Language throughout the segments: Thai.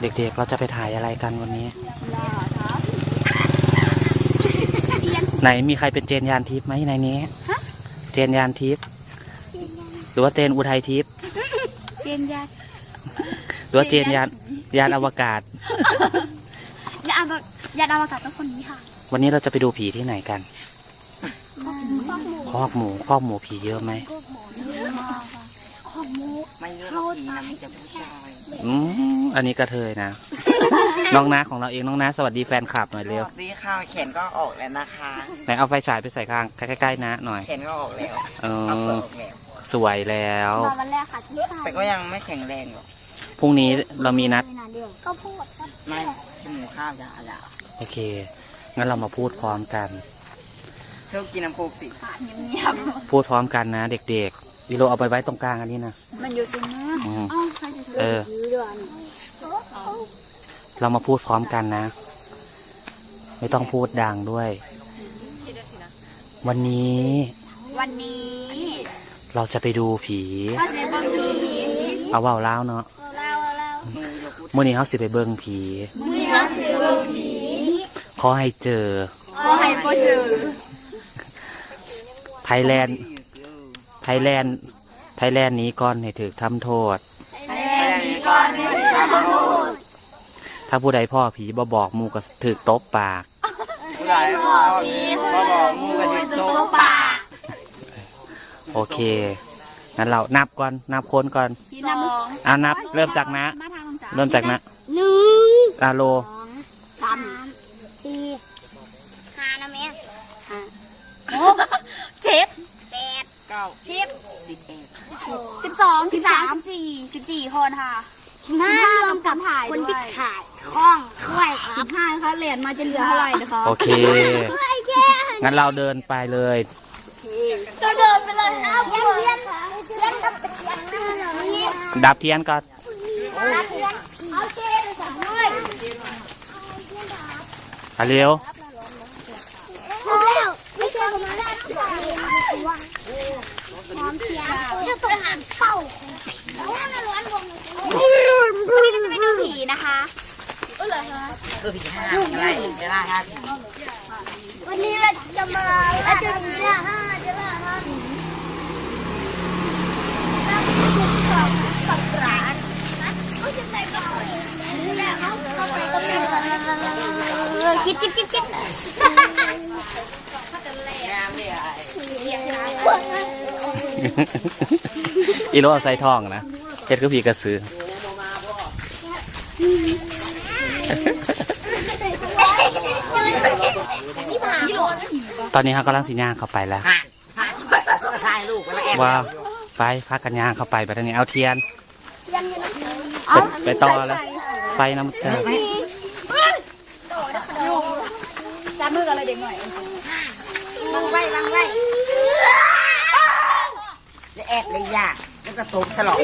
เด็กๆ เราจะไปถ่ายอะไรกันวันนี้ ไหนมีใครเป็นเจนยานทิพย์ไหมในนี้ เจนยานทิพย์หรือว่าเจนอุทัยทิพย์เจนยาหรือว่าเจนยานยานอวกาศยานอวกาศยานอวกาศต้องคนนี้ค่ะ วันนี้เราจะไปดูผีที่ไหนกันคอกหมูคอกหมูผีเยอะไหม ไม่เยอะหรอกผีนะมีแต่ผู้ชายอืมอันนี้กระเทยนะ น้องน้าของเราเองน้องน้าสวัสดีแฟนคลับหน่อยสเร็ววัสดีค่ะแขนก็ออกแล้วนะคะไหนเอาไฟฉายไปใส่ข้างใกล้ๆนะหน่อยแขนก็ออกแล้วเอเอาเฟืออกออกแล้วสวยแล้ว ตอนวันแรกค่ะที่ถ่ายแต่ก็ยังไม่แข็งแรงหรอกพรุ่งนี้เรามีนัดไม่นานเดียวก็พูดไม่ชิมหมูข้าวอย่าอย่าโอเค งั้นเรามาพูดพร้อมกัน เธอกินน้ำโคกสิ เงียบพูดพร้อมกันนะ เด็กๆ วิโรเอาไปไว้ตรงกลางอันนี้นะๆมันอยู่ซินะอืมอ้าวใครจะเออ ยื้อด้วยเรามาพูดพร้อมกันนะ ไม่ต้องพูดดังด้วย วันนี้วันนี้เราจะไปดูผีถ้าเสียบังผีเอาเว่าเล่าวเนาะเล่าเล่าหนูอย่าพูดเมื่อนี้เขาสิไปเบิ่งผี มือถ้าเสียบังผีขอให้เจอขอให้พ่อเจอไทยแลนด์ไทยแลนด์ไทยแลนด์นี้ก่อนให้ถือทำโทษแม่นี้ก่อนไม่ได้ขอโทษ ถ้าผู้ใดพ่อผีบ่บอกหมูก็ถือตบปากผู้ใดพ่อผีพ่อบอกมูกันอยู่โต๊ะปาก โอเคงั้นเรานับก่อน นับคนก่อนที่นำอ่านับ เริ่มจากนะมาทางลงจากเริ่มจากนะหนึ่งอาโล ก้าสิบสิบเอ็ดสิบสองสิบสามสี่สิบสี่คนค่ะสิบห้ารวมกับถ่ายคนที่ขายคล้องถ้วยสิบห้าค่ะเหรียญมาจะเหลือเท่าไหร่นะคะโอเค งั้นเราเดินไปเลยจะเดินไปเลยครับเยี่ยมเยี่ยมเยี่ยมกับตะเกียงนั่นนี่ดับเทียนก่อนรับเยี่ยมเอาเค้กไปสั่งด้วยอะเร็วแล้วไม่เจอมาแล้ว หอมเทียนชื่อตัวหางเป้าแล้วน่าร้อนวงวันนี้เราจะไปดูผีนะคะเออเหรอคะคือผีห้าอะไรเวลาห้าวันนี้เราจะมาล่าผีล่ะห้าจะล่าห้าผีเราไปชุมสองกับร้านนะเขาจะใส่ก่อนแล้วเขาเขาไปก็เป็นคิดคิดคิดคิด อีโรเอาใส่ทองนะเฮ็ดคือผีกระสือตอนนี้เขากำลังสิย่างเข้าไปแล้วห่านห่านก็ถ่ายรูปแล้วแอบว้าวไปพักกันย่างเข้าไปไปทางนี้เอาเทียนไปไปต่อแล้วไปน้ำจ้าจับมือกันเลยเด็กหน่อยลังไว้ลังไว้ แล้วแอบเลยยากแล้วก็ตูมสลบ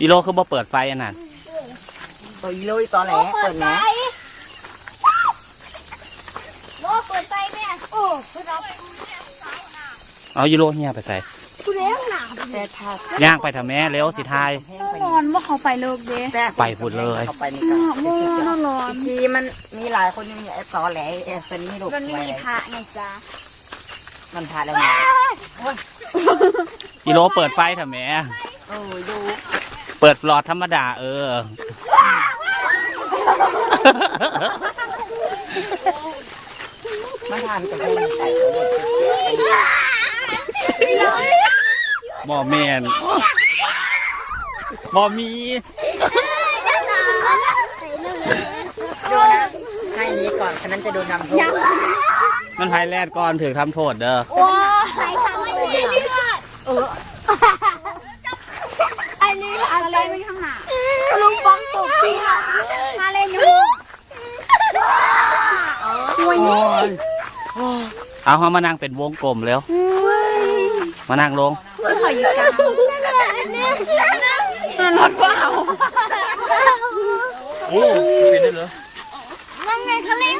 อีโรคือบ่เปิดไฟอันนั้นตัวอีลุยตอแหลเปิดแหนโลเปิดไฟแม่โอ้คุณเอาเอาอีโรเฮียไปใส่คุณเลี้ยงหนาแต่ถ้าย่างไปเถอะแม่เร็วสิทายแห้งไปนอนว่าเขาไปเลิกเด้แต่ไปพูดเลยเข้าไปนี่ก็นอนร้อนทีมันมีหลายคนยังไอ้ตอแหลไอ้สนี่ลูกมันไม่มีพระไงจ๊ะมันพาแล้วไง อีโรเปิดไฟเถอะแม่โอ้ยดู เปิดหลอดธรรมดา เออ มาทานกับพวกไก่ตัวเล็กบ่แมนบ่มีดูนะให้นี้ก่อนฉะนั้นจะโดนนำโทษมันไพแลนด์ก่อนถือทำโทษเด้อ ว้าใครทำเลยเออ อันนี้อะไรไม่ข้างหน้าลุงป้องตกพี่ค่ะมาเล่นอยู่วันนี้เอาเขามานั่งเป็นวงกลมแล้ว มานั่งลงเขาอยู่กลางมันรถว้าวโอ้เป็นได้เหรอนั่งไงเขาเล่น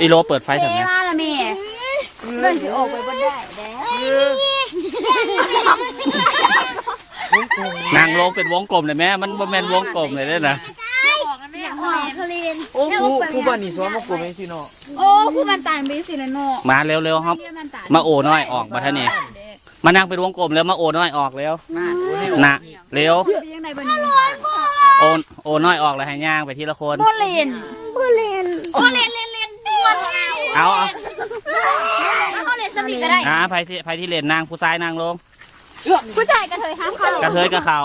อีโรเปิดไฟเถอะเม่แม่มาละเม่เดินสิออกไปบนได้แด้โอ้ นางลงเป็นวงกลมเลยแม่ มันบ่แม่นวงกลมเลยเด้อนะหอคลีนโอ้ครูครูบ้านนี่สอนมากลุ่มเองสิเนาะโอ้ผู้มันตานไปสินะโนมาเร็วๆครับเรียกมันตานมาโอน้อยออกมาท่านี่มานั่งเป็นวงกลมแล้วมาโอน้อยออกแล้วมาโอ้ยนะเร็วไปยังไงบ้านี้โอนโอน้อยออกแล้วให้ย่างไปทีละคนโบเลนผู้เรียนโอ้เรียนเรียนเรียนปวดเอาเอาเอา เขาเรียน สมีก็ได้ อ่าไผที่ไผที่เล่นนางผู้ชายนางลง ผู้ชายกระเทยห้ามเขากระเทยกระเข่า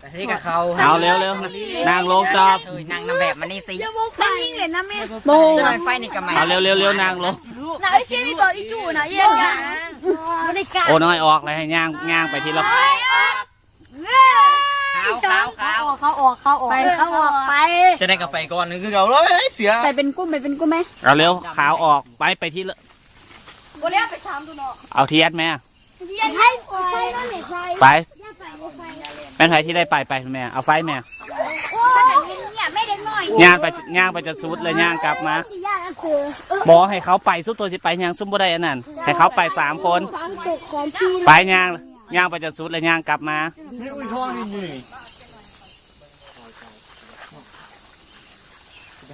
แต่ที่กับเขาเอาเร็วเร็วๆนางลงจอบเอ้ยนางนำแบบมานี่สิมันยิงเลยนะแม่โบจะหน่อยไฟนี่กับไหมเอาเร็วเร็วเร็วนางลงนายชื่อมีตัวอีจู่นะเยี่ยงอย่างบริการโอน้อยออกแล้วให้ย่างย่างไปทีละขาวขาวขาวเขาออกเขาออกเขาออกไป จะได้กลับไปก่อนนึงคือเขาเลยเสียไปเป็นกุ้มไปเป็นกุ้มไหมเอาเร็วขาวออกไปไปที่ละ กูเรียกไปสามตัวเนาะเอาเทียดแม่เยี่ยงให้ไฟนั่นเองไฟไปย่าไฟไฟแม่นไผที่ได้ไปไปแม่เอาไฟแม่โอ้ยเนี่ยไม่เด็กหน่อยย่างไปย่างไปจะสุดเลยย่างกลับมาสิย่าก็คือบอกให้เขาไปสุดตัวสิไปย่างซุ่มบ่ได้อันนั้นให้เขาไปสามคนความสุขของพี่ไปย่างย่างไปจะสุดเลยย่างกลับมา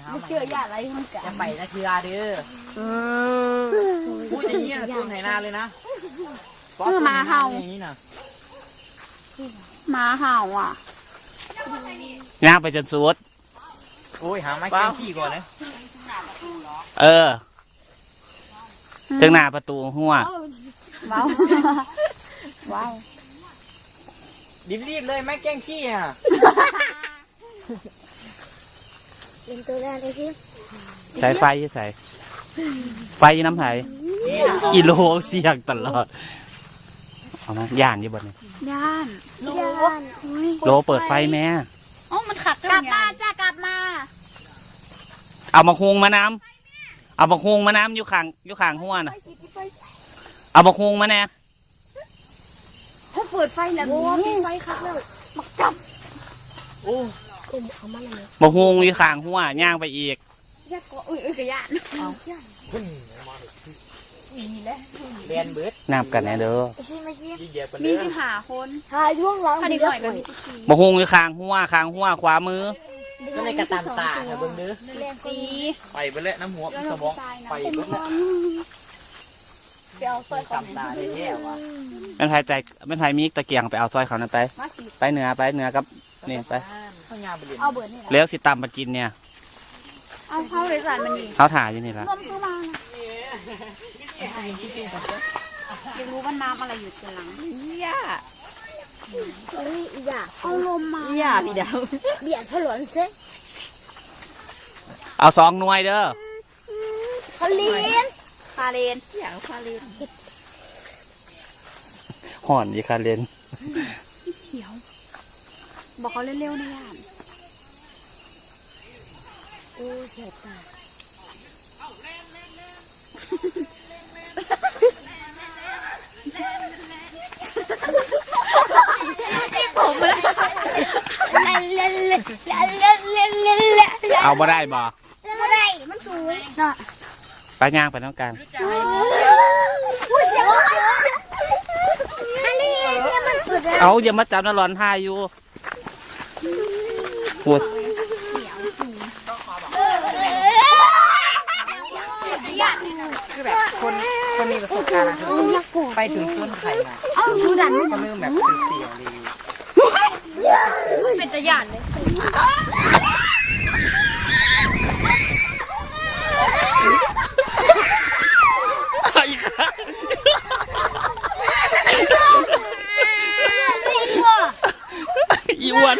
นี่อุ้ยท้องนี่นี่เจออย่าอะไรมันกันจะไปนะคืออาเด้อพูดอย่างนี้นะต้นไหนาเลยนะอย่างนี้นะหมาเห่าอะย่างไปจนสุดโอ้ยหาไม้แก้ขี้ก่อนเลยเออถึงหน้าประตูหัวว้าวว้าวรีบๆเลยไม้แก้ขี้อะ เป็นตัวแรกเลยพี่ใช้ไฟอยู่ใส่ไฟน้ำไผ่อีโลเสียงตลอดเอามาย่านอยู่บนนี้ย่านโลโลเปิดไฟแม่อ๋อมันขัดกลับมาจ้ากลับมา เอามาคุงมาน้ำเอามาคุงมาน้ำอยู่ข้างอยู่ข้างหัวน่ะ เอามาคุงมาแน่ถ้าเปิดไฟแล้วมีไฟครับแล้วมักจับโอ้ คุมเขามาเลยมาคุงอยู่ข้างหัวย่างไปอีกย่าก็อุ้ยอุ้ยกระยานเรียนเบิร์ดนับกันแน่เด้อไม่ใช่ไม่ใช่ดีเดียวกันมีเด้อสิบห้าคนหาย่วงหลังถ้าเด็กหน่อยก็มีสิบสี่มาคุงอยู่ข้างหัวข้างหัวขวามือก็ในกระตันตาเธอเบิ่งเด้อเรียนสีไปไปเลยน้ำหัวสมองไปเบิดแล้วเดี๋ยวซอยของจำตาได้แย่ว่ะเป็นไทยใจเป็นไทยมีตะเกียงไปเอาซอยเขานั่นไปมาสีไปเหนือไปเหนือกับนี่ไปข้าวยา ไปเรียนเอาเบิร์นี่แหละเลี้ยวสิตามมากินเนี่ยเอาเข้าเลยสารมันนี่เขาถ่ายอยู่นี่ละลมเข้ามาอยากรู้ว่าน้ำอะไรอยู่ข้างหลังย่าเฮ้ยอย่าเอาลมมาย่าพี่ดาวเบียดถลนเซ็เอาสองหน่วยเด้อเขาเลียนคาเลนอยากคาเลนห่อนยีคาเลนเสียว บอกเขาเร็วๆนะย่าน โอ้เสียตาผมเลยเล่นเล่นเล่นเล่นเล่นเล่นเล่นเล่นเอาบ่ได้บ่ไม่ได้มันสูงเนาะไปย่างไปน้องกันอุ้ยเสียงอันนี้เนี่ยมันสุดแล้วเอาอย่ามาจับน้ำร้อนท่ายอยู่พูด คือแบบคนคนมี ประสบการณ์อะเธอไปถึงต้นไผ่มาเอาดูดันก็เริ่มแบบเสียวๆเลยเป็นตะยานเลยอีอ้วน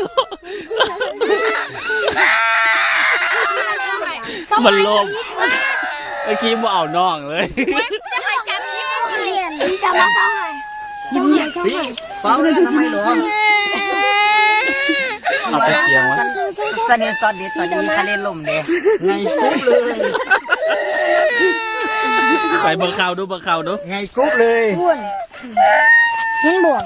มันลมเมื่อกี้บ่เอาน้องเลยเรียนที่จะมาสอนพี่เฝ้าเลยทำไมหรอเอาไปเคียงวะสนิทสอดดิตอนนี้คาเล่นลมเลยไงกุ๊บเลยไปเบอร์ข่าวดูเบอร์ข่าวดูไงกุ๊บเลยเห็นบ่วก